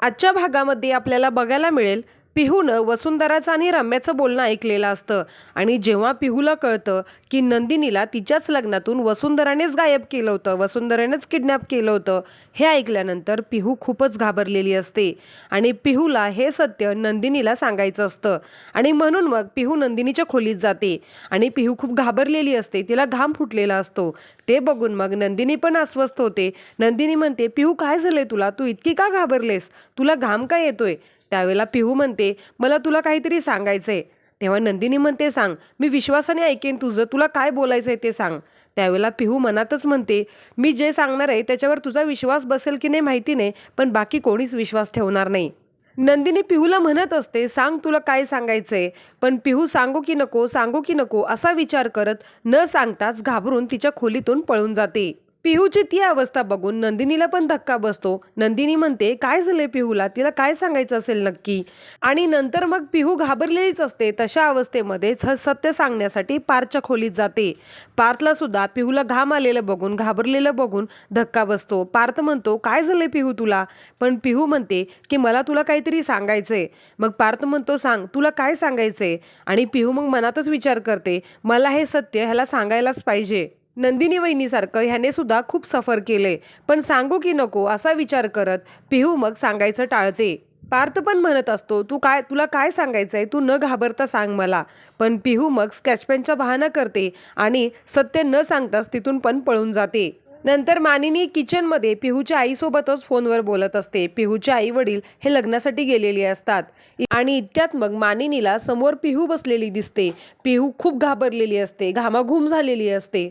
आजच्या भागामध्ये आपल्याला बघायला मिळेल पिहूनं वसुंधराचं आणि रम्याचं बोलणं ऐकलेलं असतं. आणि जेव्हा पिहूला कळतं की नंदिनीला तिच्याच लग्नातून वसुंधरानेच गायब केलं होतं वसुंधरानेच किडनॅप केलं होतं हे ऐकल्यानंतर पिहू खूपच घाबरलेली असते. आणि पिहूला हे सत्य नंदिनीला सांगायचं असतं. आणि म्हणून मग पिहू नंदिनीच्या खोलीत जाते. आणि पिहू खूप घाबरलेली असते तिला घाम फुटलेला असतो. ते बघून मग नंदिनी पण अस्वस्थ होते. नंदिनी म्हणते पिहू काय झालंय तुला? तू इतकी का घाबरलेस? तुला घाम का येतोय? त्यावेळेला पिहू म्हणते मला तुला काहीतरी सांगायचंय. तेव्हा नंदिनी म्हणते सांग मी विश्वासाने ऐकेन तुझं तुला काय बोलायचंय ते सांग. त्यावेळेला पिहू मनातच म्हणते मी जे सांगणार आहे त्याच्यावर तुझा विश्वास बसेल की नाही माहिती नाही पण बाकी कोणीच विश्वास ठेवणार नाही. नंदिनी पिहूला म्हणत असते सांग तुला काय सांगायचंय. पण पिहू सांगू की नको सांगू की नको असा विचार करत न सांगताच घाबरून तिच्या खोलीतून पळून जाते. पिहूची ती अवस्था बघून नंदिनीला पण धक्का बसतो. नंदिनी म्हणते काय झालंय पिहूला? तिला काय सांगायचं असेल नक्की? आणि नंतर मग पिहू घाबरलेलीच असते. तशा अवस्थेमध्येच ह सत्य सांगण्यासाठी पार्थच्या खोलीत जाते. पार्थला सुद्धा पिहूला घाम आलेलं बघून घाबरलेलं बघून धक्का बसतो. पार्थ म्हणतो काय झालंय पिहू तुला? पण पिहू म्हणते की मला तुला काहीतरी सांगायचंय. मग पार्थ म्हणतो सांग तुला काय सांगायचंय? आणि पिहू मग मनातच विचार करते मला हे सत्य ह्याला सांगायलाच पाहिजे. नंदिनी वहिनीसारखं ह्याने सुद्धा खूप सफर केले. पण सांगू की नको असा विचार करत पिहू मग सांगायचं टाळते. पार्थ पण म्हणत असतो तू काय तुला काय सांगायचं आहे तू न घाबरता सांग मला. पण पिहू मग स्केचपेनचा बहाणा करते आणि सत्य न सांगताच तिथून पण पळून जाते. नंतर मानिनी किचनमध्ये पिहूच्या आईसोबतच फोनवर बोलत असते. पिहूचे आई वडील हे लग्नासाठी गेलेले असतात. आणि इतक्यात मग मानिनीला समोर पिहू बसलेली दिसते. पिहू खूप घाबरलेली असते घामाघूम झालेली असते.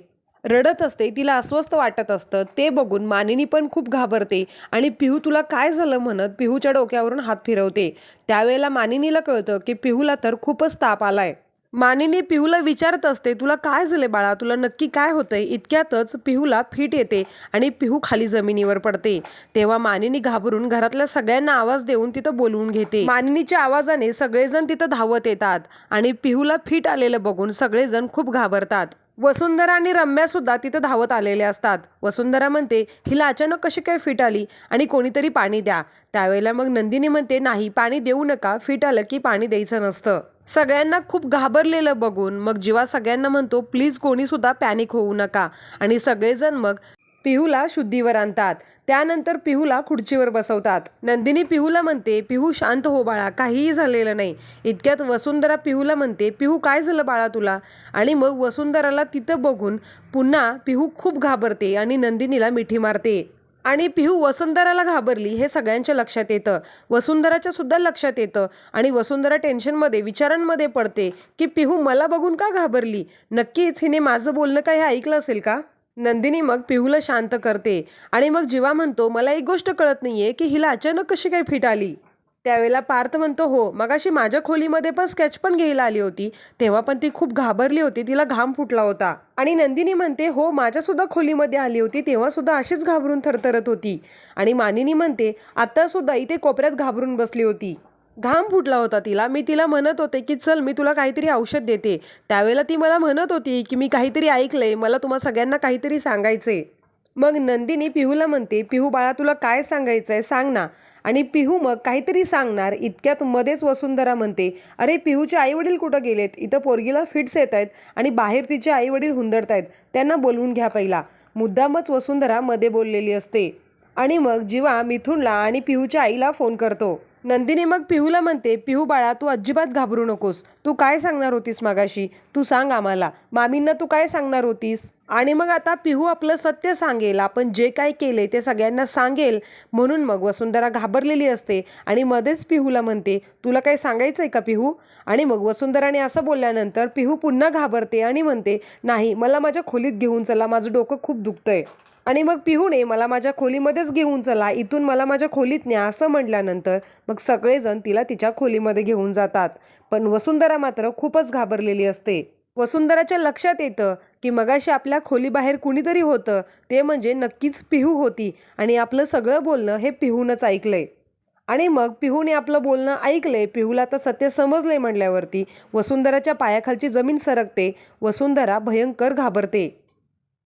रडत असते तिला अस्वस्थ वाटत असतं ते बघून मानिनी पण खूप घाबरते आणि पिहू तुला काय झालं म्हणत पिहूच्या डोक्यावरून हात फिरवते. त्यावेळेला मानिनीला कळतं की पिहूला तर खूपच ताप आलाय. मानिनी पिहूला विचारत असते तुला काय झाले बाळा? तुला नक्की काय होतंय? इतक्यातच पिहूला फिट येते आणि पिहू खाली जमिनीवर पडते. तेव्हा मानिनी घाबरून घरातल्या सगळ्यांना आवाज देऊन तिथं बोलवून घेते. मानिनीच्या आवाजाने सगळेजण तिथं धावत येतात आणि पिहूला फिट आलेलं बघून सगळेजण खूप घाबरतात. वसुंधरा आणि रम्या सुद्धा तिथं धावत आलेले असतात. वसुंधरा म्हणते हिला अचानक कशी काय फिट आली? आणि कोणीतरी पाणी द्या. त्यावेळेला मग नंदिनी म्हणते नाही पाणी देऊ नका. फिट आलं की पाणी द्यायचं नसतं. सगळ्यांना खूप घाबरलेलं बघून मग जेव्हा सगळ्यांना म्हणतो प्लीज कोणीसुद्धा पॅनिक होऊ नका. आणि सगळेजण मग पिहूला शुद्धीवर आणतात. त्यानंतर पिहूला खुर्चीवर बसवतात. नंदिनी पिहूला म्हणते पिहू शांत हो बाळा काहीही झालेलं नाही. इतक्यात वसुंधरा पिहूला म्हणते पिहू काय झालं बाळा तुला? आणि मग वसुंधराला तिथं बघून पुन्हा पिहू खूप घाबरते आणि नंदिनीला मिठी मारते. आणि पिहू वसुंधराला घाबरली हे सगळ्यांच्या लक्षात येतं. वसुंधराच्या सुद्धा लक्षात येतं. आणि वसुंधरा टेन्शनमध्ये विचारांमध्ये पडते की पिहू मला बघून का घाबरली? नक्कीच हिने माझं बोलणं काही हे ऐकलं असेल का? नंदिनी मग पिहूला शांत करते आणि मग जीवा म्हणतो मला एक गोष्ट कळत नाहीये की हिला अचानक कशी काय फिट आली? त्यावेळेला पार्थ म्हणतो हो मगाशी माझ्या खोलीमध्ये पण स्केच पण घ्यायला आली होती. तेव्हा पण ती खूप घाबरली होती तिला घाम फुटला होता. आणि नंदिनी म्हणते हो माझ्या सुद्धा खोलीमध्ये आली होती तेव्हा सुद्धा अशीच घाबरून थरथरत होती. आणि मानिनी म्हणते आता सुद्धा इथे कोपऱ्यात घाबरून बसली होती. घाम फुटला होता तिला. मी तिला म्हणत होते की चल मी तुला काहीतरी औषध देते. त्यावेळेला ती मला म्हणत होती की मी काहीतरी ऐकलंय. मला तुम्हा सगळ्यांना काहीतरी सांगायचंय. मग नंदिनी पिहूला म्हणते पिहू बाळा तुला काय सांगायचंय सांग ना. आणि पिहू मग काहीतरी सांगणार इतक्यात मध्येच वसुंधरा म्हणते अरे पिहूचे आई वडील कुठं गेलेत? इथं पोरगीला फिट्स येत आहेत आणि बाहेर तिचे आई वडील हुंदडत आहेत त्यांना बोलवून घ्या पहिला. मुद्दामच वसुंधरा मध्ये बोललेली असते. आणि मग जीवा मिथुनला आणि पिहूच्या आईला फोन करतो. नंदिनी मग पिहूला म्हणते पिहू बाळा तू अजिबात घाबरू नकोस. तू काय सांगणार होतीस मागाशी? तू सांग आम्हाला. मामींना तू काय सांगणार होतीस? आणि मग आता पिहू आपलं सत्य सांगेल. आपण जे काय केले ते सगळ्यांना सांगेल. म्हणून मग वसुंधरा घाबरलेली असते. आणि मध्येच पिहूला म्हणते तुला काही सांगायचं आहे का पिहू? आणि मग वसुंधराने असं बोलल्यानंतर पिहू पुन्हा घाबरते आणि म्हणते नाही मला माझ्या खोलीत घेऊन चला. माझं डोकं खूप दुखतंय. आणि मग पिहूने मला माझ्या खोलीमध्येच घेऊन चला इथून मला माझ्या खोलीत न्या असं म्हटल्यानंतर मग सगळेजण तिला तिच्या खोलीमध्ये घेऊन जातात. पण वसुंधरा मात्र खूपच घाबरलेली असते. वसुंधराच्या लक्षात येतं की मगाशी आपल्या खोलीबाहेर कुणीतरी होतं ते म्हणजे नक्कीच पिहू होती आणि आपलं सगळं बोलणं हे पिहूनच ऐकलंय. आणि मग पिहूने आपलं बोलणं ऐकलंय पिहूला तर सत्य समजलंय म्हणल्यावरती वसुंधराच्या पायाखालची जमीन सरकते वसुंधरा भयंकर घाबरते.